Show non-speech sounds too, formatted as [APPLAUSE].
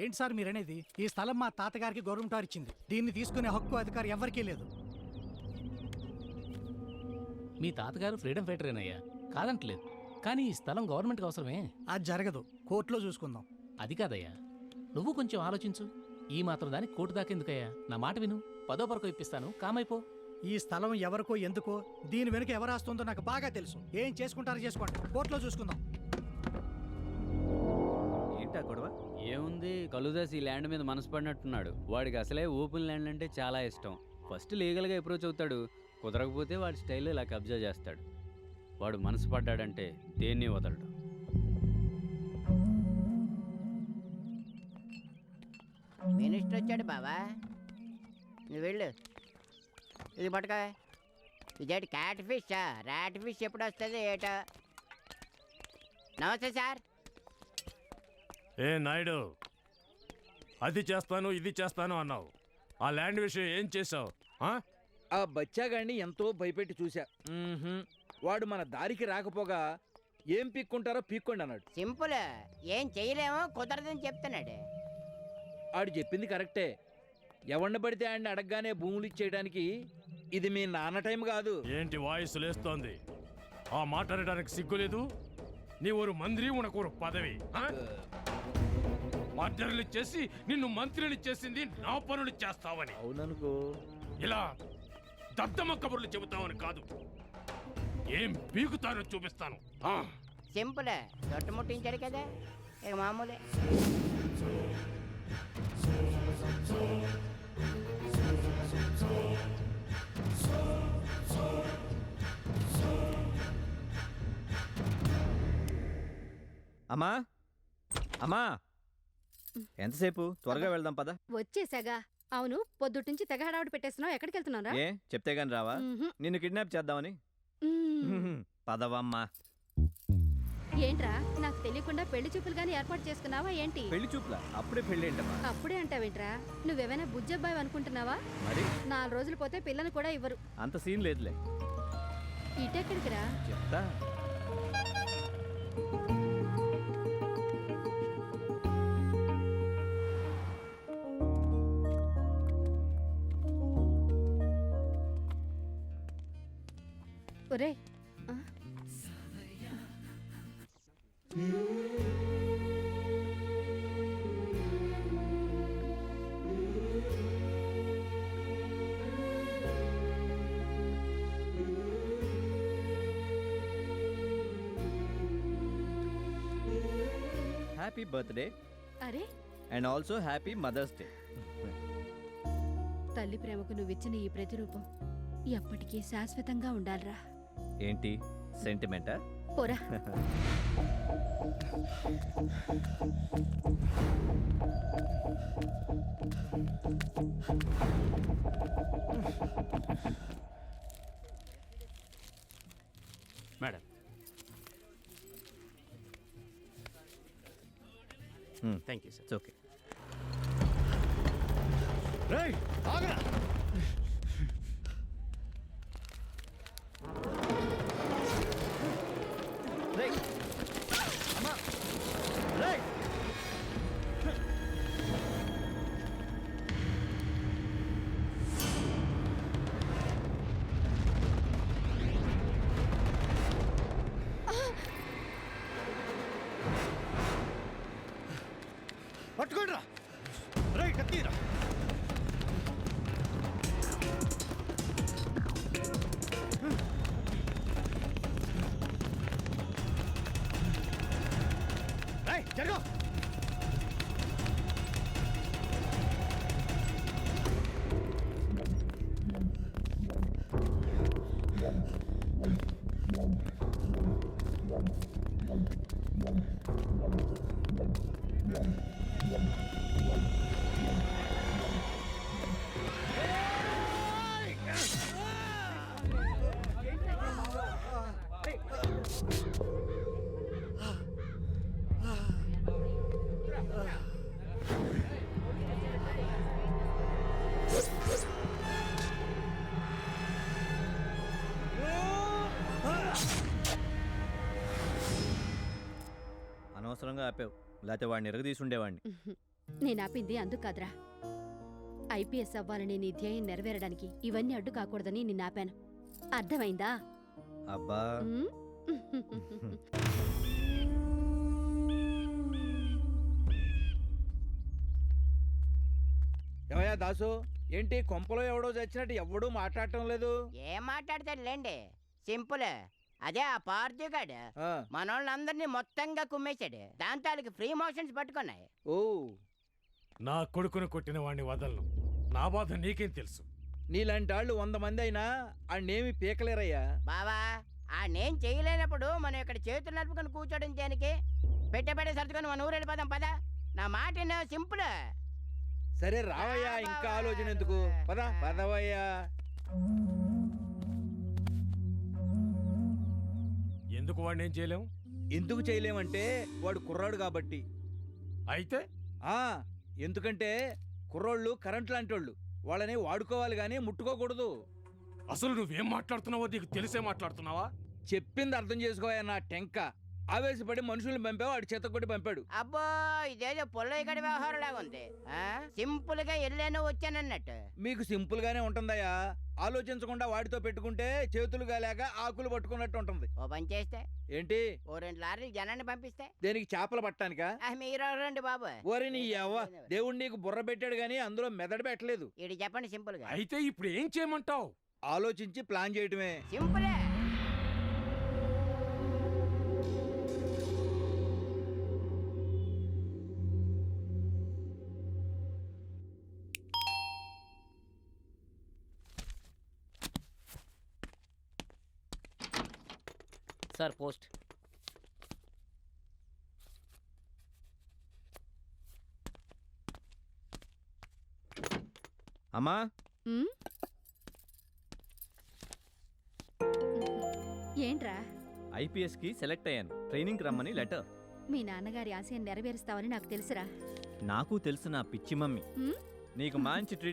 ఏంటి సార్ మీరనేది? ఈ స్థలం మా తాతగారికి గవర్నమెంట్ ఇచ్చింది దీన్ని తీసుకునే హక్కు అధికారం ఎవరికీ లేదు. మీ తాతగారు ఫ్రీడమ్ ఫైటరేనయ్యా. కాదంటలేదు. కానీ ఈ స్థలం గవర్నమెంట్కి అవసరమే. అది జరగదు. కోర్టులో చూసుకుందాం. అది కాదయ్యా. నువ్వు కొంచెం ఆలోచించు. ఈ మాత్రం దానికి కోర్టు దాకెందుకయ్యా నా మాట విను. పదో పరకు ఇప్పిస్తాను. కామైపో. ఈ స్థలం ఎవరికో ఎందుకో దీని వెనుక ఎవరు రాస్తుందో నాకు బాగా తెలుసు. ఏం చేసుకుంటారో చేసుకోండి. కోర్టులో చూసుకుందాం. ఏంటా గొడవ? ఏముంది? కలుదాసి ఈ ల్యాండ్ మీద మనసు పడినట్టున్నాడు. వాడికి అసలే ఓపెన్ ల్యాండ్ అంటే చాలా ఇష్టం. ఫస్ట్ లీగల్గా అప్రోచ్ అవుతాడు. కుదరకపోతే వాడి స్టైల్లో ఇలా కబ్జా చేస్తాడు. వాడు మనసు పడ్డాడంటే దేన్ని వదలడు? మినిస్టర్ వచ్చాడు బావా. నువ్వు వెళ్ళు. ఇది పట్టుకో. ఇదేంటి క్యాట్ ఫిషా? ర్యాట్ ఫిష్ ఎప్పుడు వస్తుంది ఏటో? నమస్తే సార్. ఏ నాయుడు అది చేస్తాను ఇది చేస్తాను అన్నావు. ఆ ల్యాండ్ విషయం ఏం చేసావు ఆ? బచ్చాగాడిని ఎంతో భయపెట్టి చూశా. వాడు మన దారికి రాకపోగా ఏం పీక్కుంటారో పీక్కోండి అన్నాడు. సింపుల్. ఏం చేయలేమో కుదరదని చెప్తున్నాడు. ఆడు చెప్పింది కరెక్టే. ఎవరిని పడితే ఆయన్ని అడగగానే భూములు ఇచ్చేయడానికి ఇది మీ నాన్న టైం కాదు. ఏంటి వాయిస్ లేస్తోంది? ఆ మాట్లాడడానికి సిగ్గులేదు? నీ ఊరు మంత్రి ఉనకూరు పదవి? మర్డర్లు చేసి నిన్ను మంత్రిని చేసింది నా పనులు చేస్తావని. అవుననుకో. ఇలా దద్దమ్మ కబుర్లు చెబుతావని కాదు. ఏం పీకుతానో చూపిస్తాను. ఆ. సింపుల్. చుట్టుముట్టించాడు కదా. ఇక మామూలే. అమ్మా. అమ్మా. ఎంతసేపు? త్వరగా వెళ్దాం పద. వచ్చేసాగా. అవును పొద్దుటించి తెగ హడావుడి పెట్టేస్తున్నావు. ఎక్కడికి వెళ్తున్నారా ఏ చెప్తే గాని రావా. నిన్ను కిడ్నాప్ చేద్దామని. మ్మ్. పదవమ్మా. ఏంట్రా నాకు తెలియకుండా పెళ్ళి చూపులు గాని ఏర్పాటు చేసుకున్నావా ఏంటి? పెళ్ళి చూపులా? అప్పుడే పెళ్ళి ఏంటమ్మా అప్పుడే అంటావేంట్రా? నువ్వేమైనా బుజ్జబ్బాయి అనుకుంటున్నావా? మరి? నాలుగు రోజులు పోతే పిల్లని కూడా ఇవ్వరు. అంత సీన్ లేదులే. ఇటెక్కడికిరా? చెప్తా. ఒరే? హ్యాపీ బర్త్డే అరే. And also happy mother's day తల్లి ప్రేమకు నువ్విచ్చిన ఈ ప్రతిరూపం ఎప్పటికీ శాశ్వతంగా ఉండాలిరా. ఏంటి? సెంటిమెంటా? పోరా. Madam. Thank you sir okay పట్టుకోండి రా జరగ అనవసరంగా ఆపావు. లేకపోతే వాడిని ఎరగదీసి ఉండేవాడిని [LAUGHS] నేను ఆపింది అందుకు కాదురా. ఐపీఎస్ అవ్వాలని నీ ధ్యేయం నెరవేరడానికి ఇవన్నీ అడ్డు కాకూడదని నిన్ను ఆపాను. అర్థమైందా? అబ్బా. ఉమ్? [LAUGHS] ఏమయ్యా దాసు? ఏంటి కొంపలో ఎవడో చచ్చినట్టు ఎవడూ మాట్లాడటం లేదు? ఏం మాట్లాడతాడు లేండి సింపుల్. అదే ఆ పార్థిగాడు ఆ, మనోళ్ళందరినీ మొత్తంగా కుమ్మేశాడు. దాంతో వాళ్ళకి ఫ్రీ మోషన్స్ పట్టుకున్నాయి. ఓ. నా కొడుకును కొట్టిన వాడిని వదలను. నా బాధ నీకేం తెలుసు? నీలాంటి వాళ్ళు వంద మంది అయినా ఆడనేమి పీకలేరయ్యా? బావా ఆ నేను చేయలేనప్పుడు మనం ఇక్కడ చేతులు నలుపుకొని కూర్చోడం దేనికి? పెట్టే పెట్టే సర్దుకొని మన ఊరు వెళ్ళిపోదాం పదా. నా మాట విను, సింపుల్. సరే రావయ్యా ఇంకా ఆలోచన ఎందుకు? పద పదవయ్యా. ఎందుకు వాడిని ఏం చేయలేం? ఎందుకు చేయలేమంటే వాడు కుర్రాడు కాబట్టి. అయితే? ఆ ఎందుకంటే కుర్రోళ్ళు కరెంట్ లాంటి వాళ్ళు వాళ్ళని వాడుకోవాలి కానీ ముట్టుకోకూడదు. అసలు నువ్వేం మాట్లాడుతున్నావో నీకు తెలిసే మాట్లాడుతున్నావా? చెప్పింది అర్థం చేసుకోయా నా టెంక. ఆవేశపడి మనుషుల్ని పంపావు వాడి చేత కొట్టి పంపాడు. అబ్బో ఇదేదో పొల్లయ్యగడి వ్యవహారం లాగా ఉంది సింపుల్గా వెళ్ళాను వచ్చానన్నట్టు. మీకు సింపుల్ గానే ఉంటుందయ్యా. ఆలోచించకుండా వాడితో పెట్టుకుంటే చేతులు గాలేక ఆకులు పట్టుకున్నట్టు ఉంటుంది. ఓ పని చేస్తే? ఏంటి? ఓ రెండు లారీలు జనాన్ని పంపిస్తే? దేనికి చేపలు పట్టానికా ఆ, మీరు రండి బాబు. ఓరి నీ యవ్వ దేవుడు నీకు బుర్ర పెట్టాడు గానీ అందులో మెదడు పెట్టలేదు. ఇది చెప్పండి సింపుల్గా అయితే ఇప్పుడు ఏం చేయమంటావు? ఆలోచించి ప్లాన్ చేయటమే. సింపులే. Sir post. అమ్మా. ఉమ్? ఏంట్రా? ఐపీఎస్కి సెలెక్ట్ అయ్యాను. ట్రైనింగ్కి రమ్మని లెటర్. మీ నాన్నగారి ఆశయం నెరవేరుస్తావని నాకు తెలుసురా. నాకు తెలుసు నా పిచ్చి మమ్మీ. ఉమ్? నీకు మంచి ట్రీట్